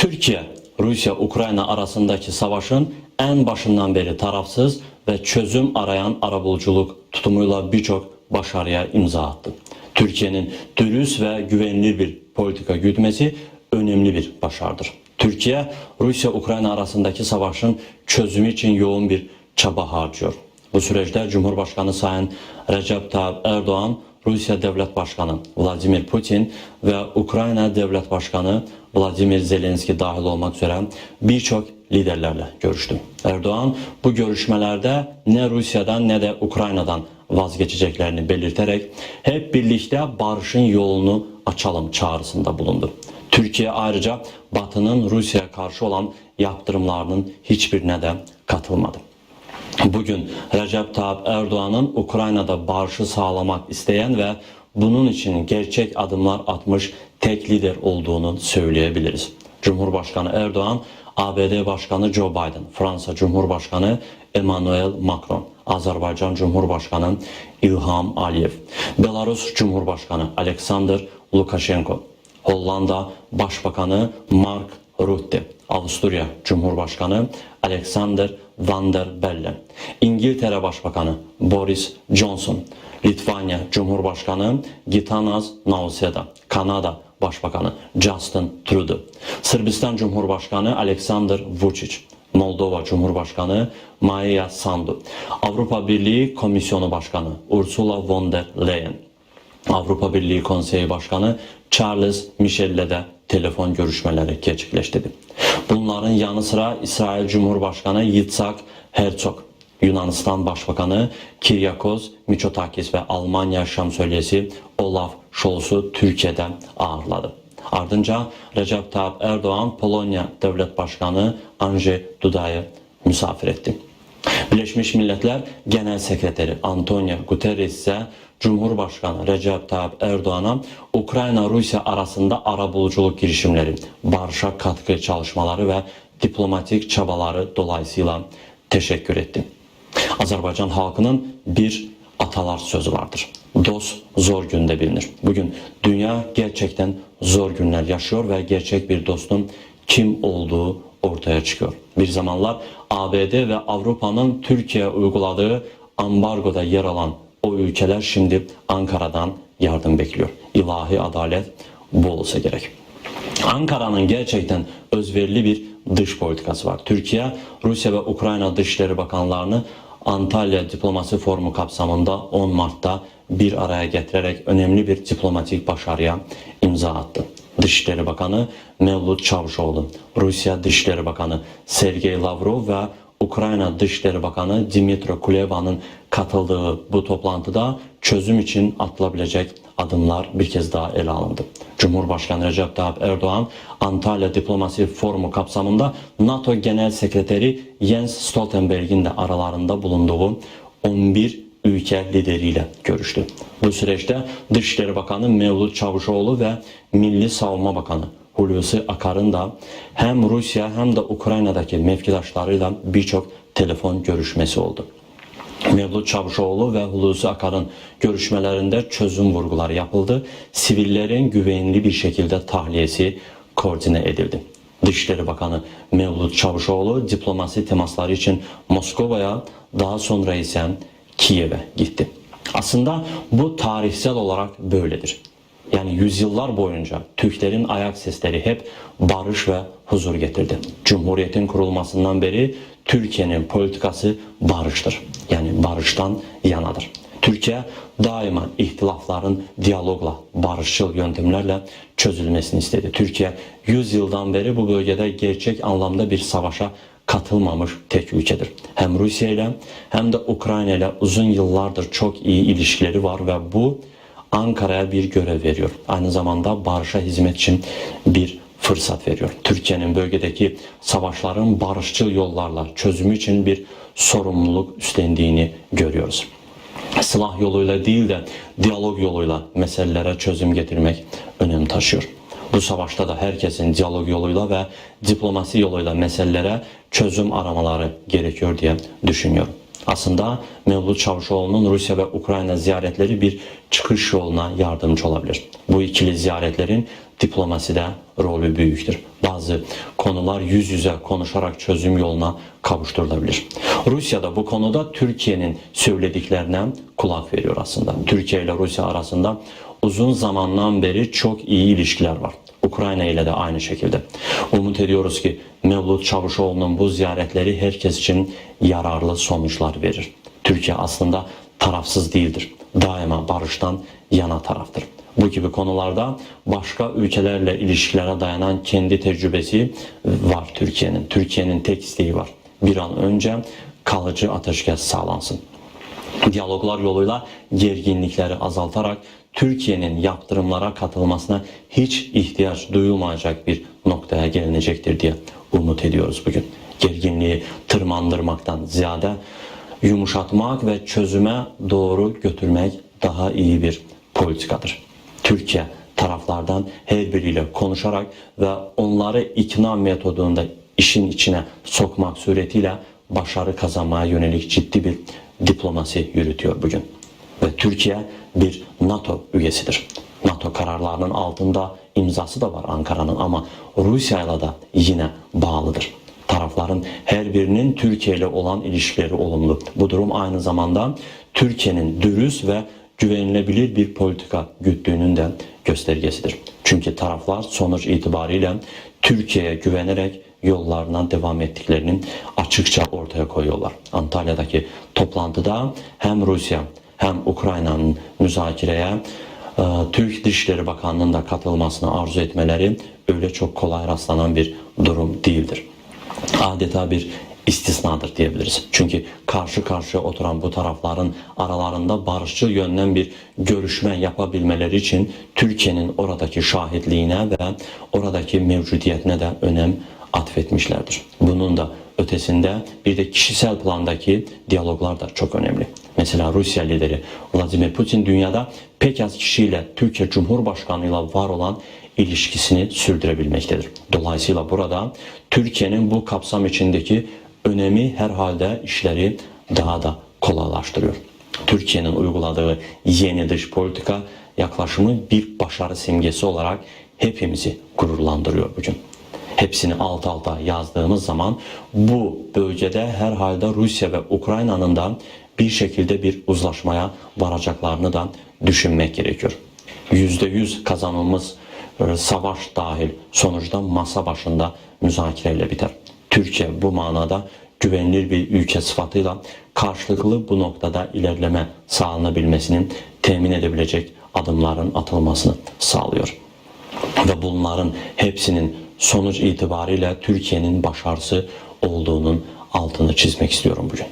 Türkiye, Rusya-Ukrayna arasındaki savaşın en başından beri tarafsız ve çözüm arayan arabuluculuk tutumuyla birçok başarıya imza attı. Türkiye'nin dürüst ve güvenilir bir politika gütmesi önemli bir başarıdır. Türkiye, Rusya-Ukrayna arasındaki savaşın çözümü için yoğun bir çaba harcıyor. Bu süreçte Cumhurbaşkanı Sayın Recep Tayyip Erdoğan, Rusya Devlet Başkanı Vladimir Putin ve Ukrayna Devlet Başkanı Vladimir Zelenski dahil olmak üzere birçok liderlerle görüştü. Erdoğan bu görüşmelerde ne Rusya'dan ne de Ukrayna'dan vazgeçeceklerini belirterek hep birlikte barışın yolunu açalım çağrısında bulundu. Türkiye ayrıca Batı'nın Rusya'ya karşı olan yaptırımlarının hiçbirine de katılmadı. Bugün Recep Tayyip Erdoğan'ın Ukrayna'da barışı sağlamak isteyen ve bunun için gerçek adımlar atmış tek lider olduğunu söyleyebiliriz. Cumhurbaşkanı Erdoğan, ABD Başkanı Joe Biden, Fransa Cumhurbaşkanı Emmanuel Macron, Azerbaycan Cumhurbaşkanı İlham Aliyev, Belarus Cumhurbaşkanı Alexander Lukashenko, Hollanda Başbakanı Mark Rutte, Avusturya Cumhurbaşkanı Alexander Van der Bellen, İngiltere Başbakanı Boris Johnson, Litvanya Cumhurbaşkanı Gitanas Nauseda, Kanada Başbakanı Justin Trudeau, Sırbistan Cumhurbaşkanı Alexander Vučić, Moldova Cumhurbaşkanı Maia Sandu, Avrupa Birliği Komisyonu Başkanı Ursula von der Leyen, Avrupa Birliği Konseyi Başkanı Charles Michel'le de telefon görüşmeleri gerçekleştirdi. Bunların yanı sıra İsrail Cumhurbaşkanı Yitzhak Herzog, Yunanistan Başbakanı Kiryakos Mitsotakis ve Almanya Şansölyesi Olaf Scholz'u Türkiye'de ağırladı. Ardınca Recep Tayyip Erdoğan Polonya Devlet Başkanı Andrzej Duda'yı misafir etti. Birleşmiş Milletler Genel Sekreteri Antonio Guterres ise Cumhurbaşkanı Recep Tayyip Erdoğan'a Ukrayna-Rusya arasında arabuluculuk girişimleri, barışa katkı çalışmaları ve diplomatik çabaları dolayısıyla teşekkür etti. Azerbaycan halkının bir atalar sözü vardır. Dost zor günde bilinir. Bugün dünya gerçekten zor günler yaşıyor ve gerçek bir dostun kim olduğu ortaya çıkıyor. Bir zamanlar ABD ve Avrupa'nın Türkiye uyguladığı ambargoda yer alan o ülkeler şimdi Ankara'dan yardım bekliyor. İlahi adalet bu olsa gerek. Ankara'nın gerçekten özverili bir dış politikası var. Türkiye, Rusya ve Ukrayna Dışişleri Bakanlarını Antalya Diplomasi Forumu kapsamında 10 Mart'ta bir araya getirerek önemli bir diplomatik başarıya imza attı. Dışişleri Bakanı Mevlut Çavuşoğlu, Rusya Dışişleri Bakanı Sergey Lavrov ve Ukrayna Dışişleri Bakanı Dimitro Kuleba'nın katıldığı bu toplantıda çözüm için atılabilecek adımlar bir kez daha ele alındı. Cumhurbaşkanı Recep Tayyip Erdoğan Antalya Diplomasi Forumu kapsamında NATO Genel Sekreteri Jens Stoltenberg'in de aralarında bulunduğu 11 ülke lideriyle görüştü. Bu süreçte Dışişleri Bakanı Mevlut Çavuşoğlu ve Milli Savunma Bakanı Hulusi Akar'ın da hem Rusya hem de Ukrayna'daki mevkidaşlarıyla birçok telefon görüşmesi oldu. Mevlut Çavuşoğlu ve Hulusi Akar'ın görüşmelerinde çözüm vurguları yapıldı. Sivillerin güvenli bir şekilde tahliyesi koordine edildi. Dışişleri Bakanı Mevlut Çavuşoğlu diplomasi temasları için Moskova'ya daha sonra ise Kiev'e gitti. Aslında bu tarihsel olarak böyledir. Yani yüzyıllar boyunca Türklerin ayak sesleri hep barış ve huzur getirdi. Cumhuriyetin kurulmasından beri Türkiye'nin politikası barıştır. Yani barıştan yanadır. Türkiye daima ihtilafların diyalogla, barışçıl yöntemlerle çözülmesini istedi. Türkiye 100 yıldan beri bu bölgede gerçek anlamda bir savaşa katılmamış tek ülkedir. Hem Rusya ile hem de Ukrayna ile uzun yıllardır çok iyi ilişkileri var ve bu Ankara'ya bir görev veriyor. Aynı zamanda barışa hizmet için bir fırsat veriyor. Türkiye'nin bölgedeki savaşların barışçıl yollarla çözümü için bir sorumluluk üstlendiğini görüyoruz. Silah yoluyla değil de diyalog yoluyla meselelere çözüm getirmek önem taşıyor. Bu savaşta da herkesin diyalog yoluyla ve diplomasi yoluyla meselelere çözüm aramaları gerekiyor diye düşünüyorum. Aslında Mevlut Çavuşoğlu'nun Rusya ve Ukrayna ziyaretleri bir çıkış yoluna yardımcı olabilir. Bu ikili ziyaretlerin diplomaside rolü büyüktür. Bazı konular yüz yüze konuşarak çözüm yoluna kavuşturulabilir. Rusya da bu konuda Türkiye'nin söylediklerine kulak veriyor aslında. Türkiye ile Rusya arasında uzun zamandan beri çok iyi ilişkiler var. Ukrayna ile de aynı şekilde. Umut ediyoruz ki Mevlut Çavuşoğlu'nun bu ziyaretleri herkes için yararlı sonuçlar verir. Türkiye aslında tarafsız değildir. Daima barıştan yana taraftır. Bu gibi konularda başka ülkelerle ilişkilere dayanan kendi tecrübesi var Türkiye'nin. Türkiye'nin tek isteği var. Bir an önce kalıcı ateşkes sağlansın diyaloglar yoluyla gerginlikleri azaltarak Türkiye'nin yaptırımlara katılmasına hiç ihtiyaç duyulmayacak bir noktaya gelinecektir diye umut ediyoruz bugün. Gerginliği tırmandırmaktan ziyade yumuşatmak ve çözüme doğru götürmek daha iyi bir politikadır. Türkiye taraflardan her biriyle konuşarak ve onları ikna metodunda işin içine sokmak suretiyle başarı kazanmaya yönelik ciddi bir diplomasi yürütüyor bugün. Türkiye bir NATO üyesidir. NATO kararlarının altında imzası da var Ankara'nın ama Rusya'yla da yine bağlıdır. Tarafların her birinin Türkiye ile olan ilişkileri olumlu. Bu durum aynı zamanda Türkiye'nin dürüst ve güvenilebilir bir politika güttüğünün de göstergesidir. Çünkü taraflar sonuç itibariyle Türkiye'ye güvenerek yollarına devam ettiklerini açıkça ortaya koyuyorlar. Antalya'daki toplantıda hem Rusya hem Ukrayna'nın müzakereye e, Türk Dışişleri Bakanlığı'nın da katılmasını arzu etmeleri öyle çok kolay rastlanan bir durum değildir. Adeta bir istisnadır diyebiliriz. Çünkü karşı karşıya oturan bu tarafların aralarında barışçıl yönden bir görüşme yapabilmeleri için Türkiye'nin oradaki şahitliğine ve oradaki mevcudiyetine de önem atfetmişlerdir. Bunun da ötesinde bir de kişisel plandaki diyaloglar da çok önemli. Mesela Rusya lideri Vladimir Putin dünyada pek az kişiyle Türkiye Cumhurbaşkanı ile var olan ilişkisini sürdürebilmektedir. Dolayısıyla burada Türkiye'nin bu kapsam içindeki önemi herhalde işleri daha da kolaylaştırıyor. Türkiye'nin uyguladığı yeni dış politika yaklaşımı bir başarı simgesi olarak hepimizi gururlandırıyor bugün hepsini alt alta yazdığımız zaman bu bölgede herhalde Rusya ve Ukrayna'nın da bir şekilde bir uzlaşmaya varacaklarını da düşünmek gerekiyor. %100 kazanılmış e, savaş dahil sonuçta masa başında müzakereyle biter. Türkiye bu manada güvenilir bir ülke sıfatıyla karşılıklı bu noktada ilerleme sağlanabilmesinin temin edebilecek adımların atılmasını sağlıyor. Ve bunların hepsinin sonuç itibariyle Türkiye'nin başarısı olduğunun altını çizmek istiyorum bugün.